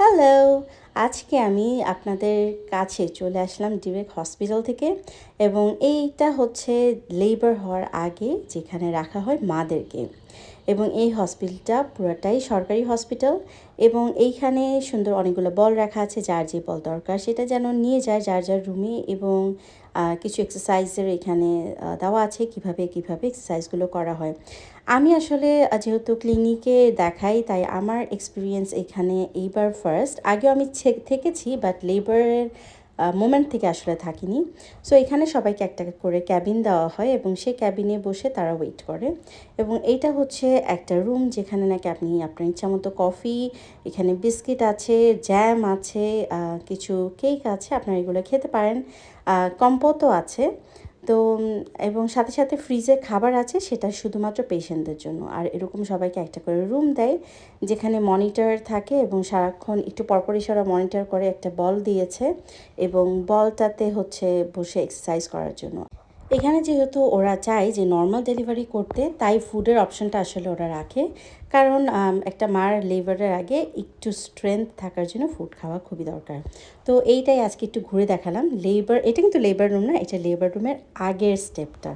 Hello, আজকে আমি আপনাদের কাছে চলে আসলাম ডিরেক্ট হসপিটাল থেকে এবং এইটা হচ্ছে লেবার হওয়ার আগে যেখানে রাখা হয় মাদেরকে এবং এই হসপিটালটা পুরোটাই সরকারি হসপিটাল এবং এইখানে সুন্দর অনেকগুলো বল রাখা আছে, যার যে বল দরকার সেটা যেন নিয়ে যায় যার যার রুমে এবং কিছু এক্সারসাইজের এখানে দেওয়া আছে কীভাবে কীভাবে এক্সারসাইজগুলো করা হয়। আমি আসলে যেহেতু ক্লিনিকে দেখাই, তাই আমার এক্সপিরিয়েন্স এখানে এইবার ফার্স্ট আগেও আমি থেকেছি বাট লেবারের মোমেন্ট থেকে আসলে থাকিনি। সো এখানে সবাইকে একটা করে ক্যাবিন দেওয়া হয় এবং সেই ক্যাবিনে বসে তারা ওয়েট করে। এবং এইটা হচ্ছে একটা রুম যেখানে নাকি আপনি, আপনার ইচ্ছা মতো কফি এখানে বিস্কিট আছে জ্যাম আছে কিছু কেক আছে, আপনারা এগুলো খেতে পারেন। কম্পোতও আছে। তো এবং সাথে সাথে ফ্রিজে খাবার আছে, সেটা শুধুমাত্র পেশেন্টদের জন্য। আর এরকম সবাইকে একটা করে রুম দেয়, যেখানে মনিটর থাকে এবং সারাক্ষণ একটু পরপরই সারা মনিটর করে একটা বল দিয়েছে এবং বলটাতে হচ্ছে বসে এক্সারসাইজ করার জন্য। এখানে যেহেতু ওরা চায় যে নর্মাল ডেলিভারি করতে, তাই ফুডের অপশনটা আসলে ওরা রাখে। কারণ একটা মার লেবারের আগে একটু স্ট্রেংথ থাকার জন্য ফুড খাওয়া খুবই দরকার। তো এইটাই আজকে একটু ঘুরে দেখালাম। লেবার এটা কিন্তু লেবার রুম না, এটা লেবার রুমের আগের স্টেপটা